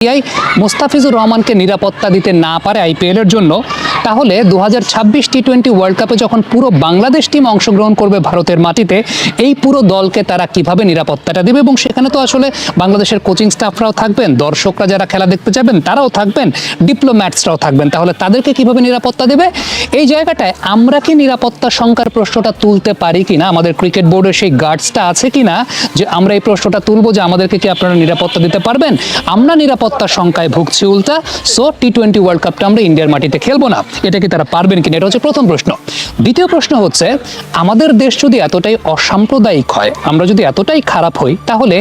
BCCI Mostafizur রহমানকে নিরাপত্তা দিতে না পারে আইপিএল এর জন্য। তাহলে দু হাজার ছাব্বিশ টি টোয়েন্টি ওয়ার্ল্ড কাপে যখন পুরো বাংলাদেশ টিম অংশগ্রহণ করবে ভারতের মাটিতে, এই পুরো দলকে তারা কীভাবে নিরাপত্তাটা দেবে এবং সেখানে তো আসলে বাংলাদেশের কোচিং স্টাফরাও থাকবেন, দর্শকরা যারা খেলা দেখতে যাবেন, তারাও থাকবেন ডিপ্লোম্যাটসরাও থাকবেন। তাহলে তাদেরকে কীভাবে নিরাপত্তা দেবে? এই জায়গাটায় আমরা কি নিরাপত্তা শঙ্কার প্রশ্নটা তুলতে পারি কি না আমাদের ক্রিকেট বোর্ডের সেই গার্ডসটা আছে কি না যে আমরা এই প্রশ্নটা তুলবো যে আমাদেরকে কি আপনারা নিরাপত্তা দিতে পারবেন? আমরা নিরাপত্তা শঙ্কায় ভুগছি উল্টা। সো টি টোয়েন্টি ওয়ার্ল্ড কাপটা আমরা ইন্ডিয়ার মাটিতে খেলব না। এটা কি তারা পারবেন কিনা এটা হচ্ছে প্রথম প্রশ্ন। দ্বিতীয় প্রশ্ন হচ্ছে, আমাদের দেশ যদি এতটাই অসাম্প্রদায়িক হয়, আমরা যদি এতটাই খারাপ হই, তাহলে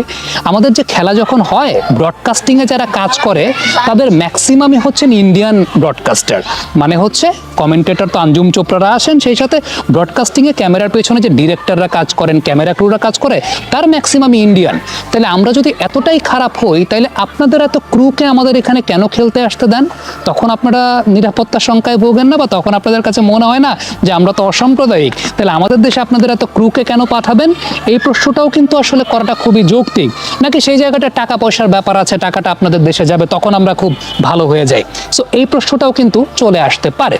আমাদের যে খেলা যখন হয় ব্রডকাস্টিংয়ে যারা কাজ করে, তাদের ম্যাক্সিমামই হচ্ছেন ইন্ডিয়ান ব্রডকাস্টার মানে হচ্ছে কমেন্টেটর তো আঞ্জুম চোপড়ারা আসেন, সেই সাথে ব্রডকাস্টিংয়ে ক্যামেরার পেছনে যে ডিরেক্টররা কাজ করেন ক্যামেরা ক্রুরা কাজ করে, তার ম্যাক্সিমামই ইন্ডিয়ান তাহলে আমরা যদি এতটাই খারাপ হই, তাহলে আপনাদের এত ক্রুকে আমাদের এখানে কেন খেলতে আসতে দেন? তখন আপনারা নিরাপত্তা শঙ্কায় ভোগেন না বা তখন আপনাদের কাছে মনে হয় না যে আমরা তো অসাম্প্রদায়িক, তাহলে আমাদের দেশে আপনাদের এত ক্রুকে কেন পাঠাবেন? এই প্রশ্নটাও কিন্তু আসলে করাটা খুবই যৌক্তিক। নাকি সেই জায়গাটা টাকা পয়সার ব্যাপার আছে, টাকাটা আপনাদের দেশে যাবে, তখন আমরা খুব ভালো হয়ে যাই। সো এই প্রশ্নটাও কিন্তু চলে আসতে পারে।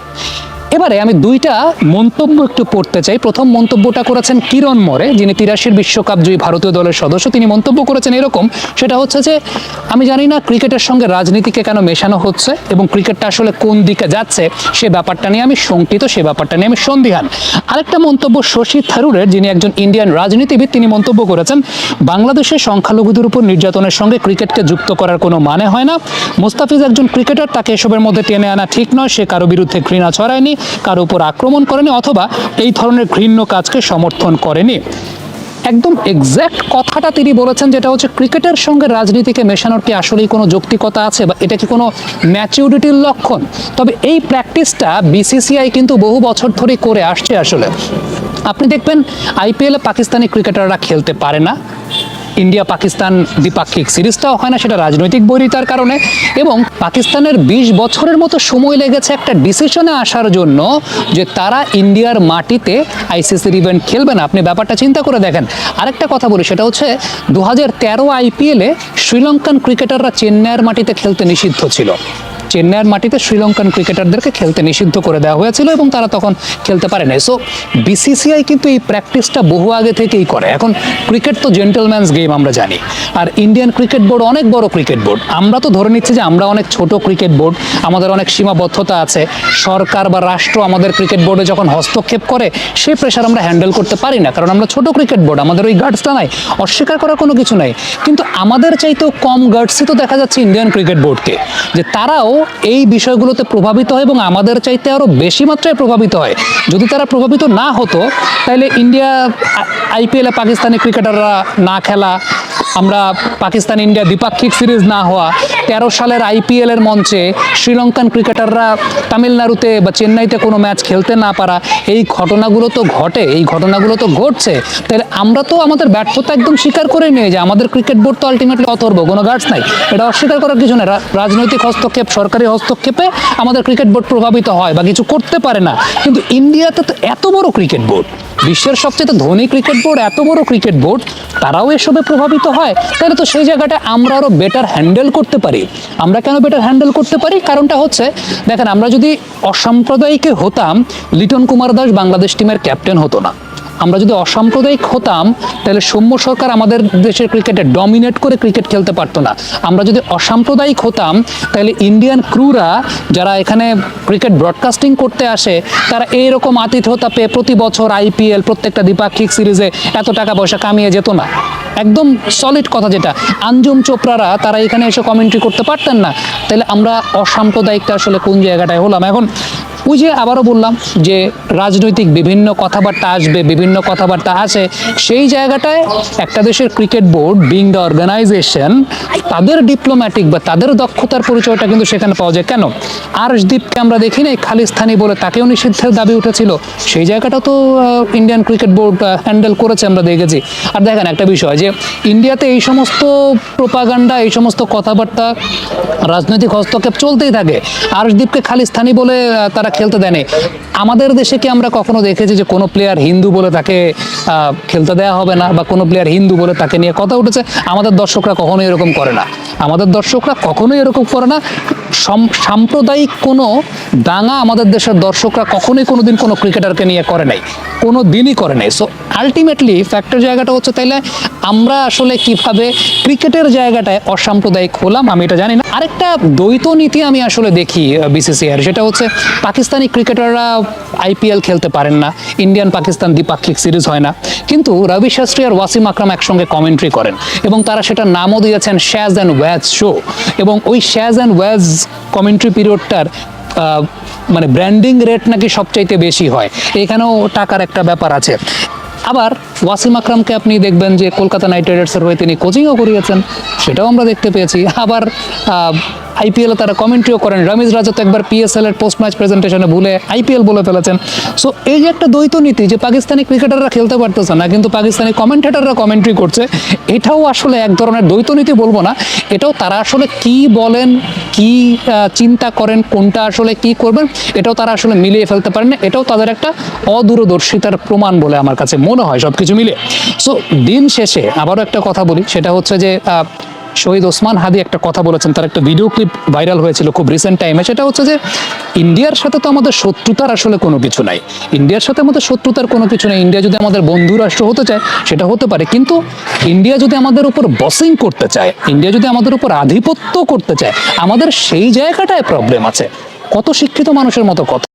এবারে আমি দুইটা মন্তব্য একটু পড়তে চাই। প্রথম মন্তব্যটা করেছেন কিরণ মরে, যিনি তিরাশির বিশ্বকাপ জয়ী ভারতীয় দলের সদস্য। তিনি মন্তব্য করেছেন এরকম, সেটা হচ্ছে যে, আমি জানি না ক্রিকেটের সঙ্গে রাজনীতিকে কেন মেশানো হচ্ছে এবং ক্রিকেটটা আসলে কোন দিকে যাচ্ছে, সে ব্যাপারটা নিয়ে আমি শঙ্কিত, সে ব্যাপারটা নিয়ে আমি সন্দিহান। আরেকটা মন্তব্য শশী থারুরের, যিনি একজন ইন্ডিয়ান রাজনীতিবিদ, তিনি মন্তব্য করেছেন বাংলাদেশের সংখ্যালঘুদের উপর নির্যাতনের সঙ্গে ক্রিকেটকে যুক্ত করার কোনো মানে হয় না। মোস্তাফিজ একজন ক্রিকেটার, তাকে এসবের মধ্যে টেনে আনা ঠিক নয়, সে কারও বিরুদ্ধে ঘৃণা ছড়ায়নি কারও উপর আক্রমণ করেনি অথবা এই ধরনের ঘৃণ্য কাজকে সমর্থন করেনি। একদম এক্স্যাক্ট কথাটা তিনি বলেছেন যেটা হচ্ছে ক্রিকেটের সঙ্গে রাজনীতিকে মেশানোর কি আসলেই কোনো যৌক্তিকতা আছে বা এটা কি কোনো ম্যাচিউরিটির লক্ষণ? তবে এই প্র্যাকটিসটা বিসিসিআই কিন্তু বহু বছর ধরে করে আসছে আসলে। আপনি দেখবেন আইপিএলে পাকিস্তানি ক্রিকেটাররা খেলতে পারে না। ইন্ডিয়া পাকিস্তান দ্বিপাক্ষিক সিরিজটাও হয় না, সেটা রাজনৈতিক বৈরিতার কারণে। এবং পাকিস্তানের বিশ বছরের মতো সময় লেগেছে একটা ডিসিশনে আসার জন্য যে তারা ইন্ডিয়ার মাটিতে আইসিসির ইভেন্ট খেলবে না। আপনি ব্যাপারটা চিন্তা করে দেখেন। আরেকটা কথা বলি, সেটা হচ্ছে দু হাজার তেরো আইপিএলে শ্রীলঙ্কান ক্রিকেটাররা চেন্নাইয়ের মাটিতে খেলতে নিষিদ্ধ ছিল। চেন্নাইয়ের মাটিতে শ্রীলঙ্কান ক্রিকেটারদেরকে খেলতে নিষিদ্ধ করে দেওয়া হয়েছিল এবং তারা তখন খেলতে পারে না সো বিসিসিআই কিন্তু এই প্র্যাকটিসটা বহু আগে থেকেই করে। এখন ক্রিকেট তো জেন্টেলম্যানস গেম আমরা জানি। আর ইন্ডিয়ান ক্রিকেট বোর্ড অনেক বড় ক্রিকেট বোর্ড আমরা তো ধরে নিচ্ছি যে আমরা অনেক ছোট ক্রিকেট বোর্ড আমাদের অনেক সীমাবদ্ধতা আছে। সরকার বা রাষ্ট্র আমাদের ক্রিকেট বোর্ডে যখন হস্তক্ষেপ করে, সেই প্রেশার আমরা হ্যান্ডেল করতে পারি না। কারণ আমরা ছোট ক্রিকেট বোর্ড আমাদের ওই গার্ডসটা নাই। অস্বীকার করার কোনো কিছু নাই। কিন্তু আমাদের চাইতেও কম গার্ডসই তো দেখা যাচ্ছে ইন্ডিয়ান ক্রিকেট বোর্ডকে যে তারাও এই বিষয়গুলোতে প্রভাবিত হয় এবং আমাদের চাইতে আরও বেশি মাত্রায় প্রভাবিত হয়। যদি তারা প্রভাবিত না হতো তাহলে ইন্ডিয়া আইপিএলে পাকিস্তানি ক্রিকেটাররা না খেলা আমরা পাকিস্তান ইন্ডিয়া দ্বিপাক্ষিক সিরিজ না হওয়া তেরো সালের আইপিএল এর মঞ্চে শ্রীলঙ্কান ক্রিকেটাররা তামিলনাড়ুতে বা চেন্নাইতে কোনো ম্যাচ খেলতে না পারা, এই ঘটনাগুলো তো ঘটে, এই ঘটনাগুলো তো ঘটছে। তাহলে আমরা তো আমাদের ব্যর্থতা একদম স্বীকার করে নিয়ে যে আমাদের ক্রিকেট বোর্ড তো আলটিমেটলি অথর্ব, কোনো গার্ডস নাই। এটা অস্বীকার করার কিছু না রাজনৈতিক হস্তক্ষেপ, সরকারি হস্তক্ষেপে আমাদের ক্রিকেট বোর্ড প্রভাবিত হয় বা কিছু করতে পারে না। কিন্তু ইন্ডিয়াতে তো এত বড় ক্রিকেট বোর্ড। বিশ্বের সবচেয়ে ধনী ক্রিকেট বোর্ড এত বড় ক্রিকেট বোর্ড তারাও এসবে প্রভাবিত হয়। তাহলে তো সেই জায়গাটা আমরা আরও বেটার হ্যান্ডেল করতে পারি। আমরা কেন বেটার হ্যান্ডেল করতে পারি? কারণটা হচ্ছে, দেখেন, আমরা যদি অসাম্প্রদায়িকে হতাম, লিটন কুমার দাস বাংলাদেশ টিমের ক্যাপ্টেন হতো না। আমরা যদি অসাম্প্রদায়িক হতাম, তাহলে সৌম্য সরকার আমাদের দেশের ক্রিকেটে ডমিনেট করে ক্রিকেট খেলতে পারতো না। আমরা যদি অসাম্প্রদায়িক হতাম, তাহলে ইন্ডিয়ান ক্রুরা যারা এখানে ক্রিকেট ব্রডকাস্টিং করতে আসে, তারা এইরকম আতিথ্যতা পেয়ে প্রতি বছর আইপিএল প্রত্যেকটা দ্বিপাক্ষিক সিরিজে এত টাকা পয়সা কামিয়ে যেত না। একদম সলিড কথা যেটা। আঞ্জুম চোপড়ারা, তারা এখানে এসে কমেন্ট্রি করতে পারতেন না। তাহলে আমরা অসাম্প্রদায়িকটা আসলে কোন জায়গাটায় হলাম? এখন ওই যে আবারও বললাম যে রাজনৈতিক বিভিন্ন কথাবার্তা আসবে, বিভিন্ন কথাবার্তা আছে। সেই জায়গাটায় একটা দেশের cricket board being the organization তাদের ডিপ্লোম্যাটিক বা তাদের দক্ষতার পরিচয়টা কিন্তু সেখানে পাওয়া যায়। কেন? আর্শদীপকে আমরা দেখি না খালিস্তানি বলে তাকেও নিষিদ্ধের দাবি উঠেছিল। সেই জায়গাটা তো ইন্ডিয়ান ক্রিকেট বোর্ড হ্যান্ডেল করেছে আমরা দেখেছি। আর দেখেন একটা বিষয় যে ইন্ডিয়াতে এই সমস্ত প্রোপাগান্ডা এই সমস্ত কথাবার্তা, রাজনৈতিক হস্তক্ষেপ চলতেই থাকে। আর্শদীপকে খালিস্তানি বলে তারা খেলতে দেয়নি আমাদের দেশে কি আমরা কখনো দেখেছি যে, কোনো প্লেয়ার হিন্দু বলে তাকে খেলতে দেওয়া হবে না, বা কোনো প্লেয়ার হিন্দু বলে তাকে নিয়ে কথা উঠেছে? আমাদের দর্শকরা কখনোই এরকম করে না। আমাদের দর্শকরা কখনোই এরকম করে না। সাম্প্রদায়িক কোনো দাঙ্গা আমাদের দেশের দর্শকরা কখনোই কোনোদিন কোনো ক্রিকেটারকে নিয়ে করে নাই। কোনো দিনই করে নাই। সো আলটিমেটলি ফ্যাক্টর জায়গাটা হচ্ছে তাইলে আমরা আসলে কীভাবে ক্রিকেটের জায়গাটায় অসাম্প্রদায়িক হলাম, আমি এটা জানি না। আরেকটা দ্বৈত নীতি আমি আসলে দেখি বিসিসিআর সেটা হচ্ছে পাকিস্তানি ক্রিকেটাররা আইপিএল খেলতে পারেন না ইন্ডিয়ান পাকিস্তান দ্বিপাক্ষিক সিরিজ হয় না। কিন্তু রবি শাস্ত্রী আর ওয়াসিম আকরাম একসঙ্গে কমেন্ট্রি করেন এবং তারা সেটার নামও দিয়েছেন শ্যাজ অ্যান্ড ওয়াজ শো এবং ওই শ্যাজ অ্যান্ড ওয়াজ কমেন্ট্রি পিরিয়ডটার মানে ব্র্যান্ডিং রেট নাকি সবচাইতে বেশি হয়। এখানেও টাকার একটা ব্যাপার আছে। আবার ওয়াসিম আকরামকে আপনি দেখবেন যে কলকাতা নাইট রাইডার্সের হয়ে তিনি কোচিংও করিয়েছেন, সেটাও আমরা দেখতে পেয়েছি। আবার আইপিএলে তারা কমেন্ট্রিও করেন। রমিজ রাজা তো একবার পিএসএল এর পোস্ট ম্যাচ প্রেজেন্টেশনে ভুলে আইপিএল বলে ফেলেছেন। সো এই যে একটা দ্বৈত নীতি যে পাকিস্তানি ক্রিকেটাররা খেলতে পারতেছে না, কিন্তু পাকিস্তানি কমেন্টেটাররা কমেন্ট্রি করছে, এটাও আসলে এক ধরনের দ্বৈত নীতি বলব না। এটাও তারা আসলে কি বলেন, কি চিন্তা করেন, কোনটা আসলে কি করবেন, এটাও তারা আসলে মিলিয়ে ফেলতে পারেন। না এটাও তাদের একটা অদূরদর্শিতার প্রমাণ বলে আমার কাছে মনে হয় সব কিছু মিলে সো দিন শেষে আবারও একটা কথা বলি, সেটা হচ্ছে যে শহীদ ওসমান হাদি একটা কথা বলেছেন, তার একটা ভিডিও ক্লিপ ভাইরাল হয়েছিল খুব রিসেন্ট টাইমে সেটা হচ্ছে যে, ইন্ডিয়ার সাথে তো আমাদের শত্রুতার আসলে কোনো কিছু নাই। ইন্ডিয়ার সাথে আমাদের শত্রুতার কোনো কিছু নেই। ইন্ডিয়া যদি আমাদের বন্ধু রাষ্ট্র হতে চায়, সেটা হতে পারে। কিন্তু ইন্ডিয়া যদি আমাদের উপর বসিং করতে চায়, ইন্ডিয়া যদি আমাদের উপর আধিপত্য করতে চায়, আমাদের সেই জায়গাটায় প্রবলেম আছে। কত শিক্ষিত মানুষের মতো কথা।